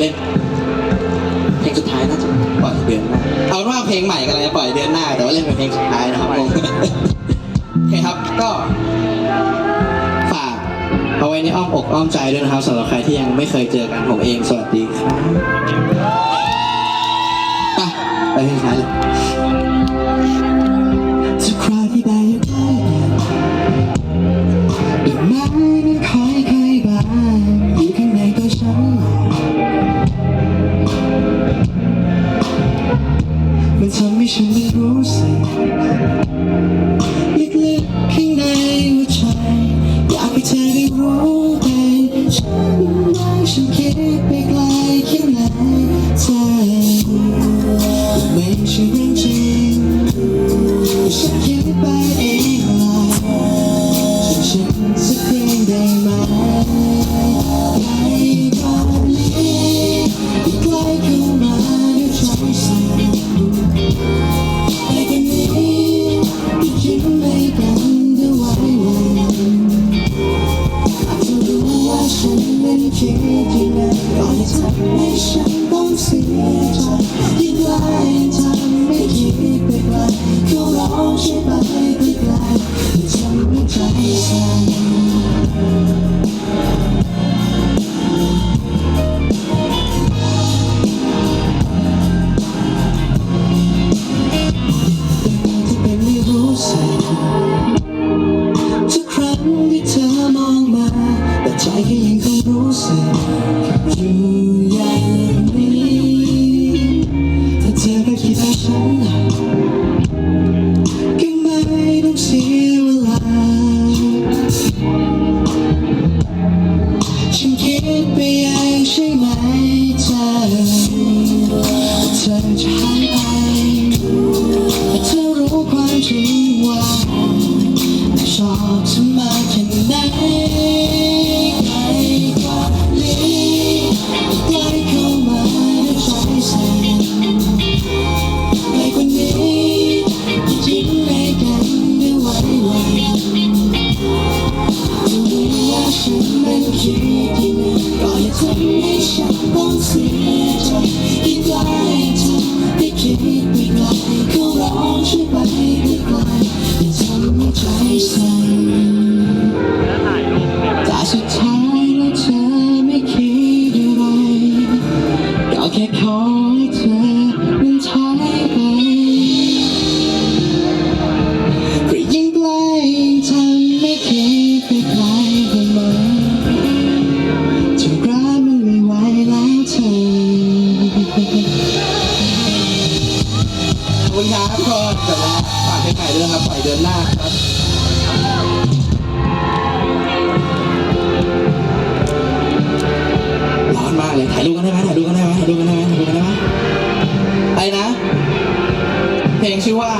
เล่นเพลงสุดท้ายน่าจะปล่อยเดือนหน้าเอาเป็นว่าเพลงใหม่กันเลยปล่อยเดือนหน้า แต่ว่าเล่นเป็นเพลงสุดท้ายนะครับผมโอเคครับก็ฝากเอาไว้ในอ้อมอกอ้อมใจด้วยนะครับสำหรับใครที่ยังไม่เคยเจอกันผมเองสวัสดีครับไปไปเพลงสุดท้ายเลยทุกครา ฉันต้องเสียใจยิ่งไกลทำไม่คิดไปไกลเขาร้องใช่วยไปไปไกลที่ทำให้ใจสั่น ใช่ไหม ก่อน คุณครับกคนจบแล้วฝากเพลงใหม่ด้วยนะครับปล่อยเดือนหน้าครับร้อนมากเลยถ่ายรูปกันได้ไหมถ่ายรูปกันได้ไหมถ่ายรูปกันได้ไหมถ่ายรูปกันได้ไหมไปนะ เพลงชื่อว่า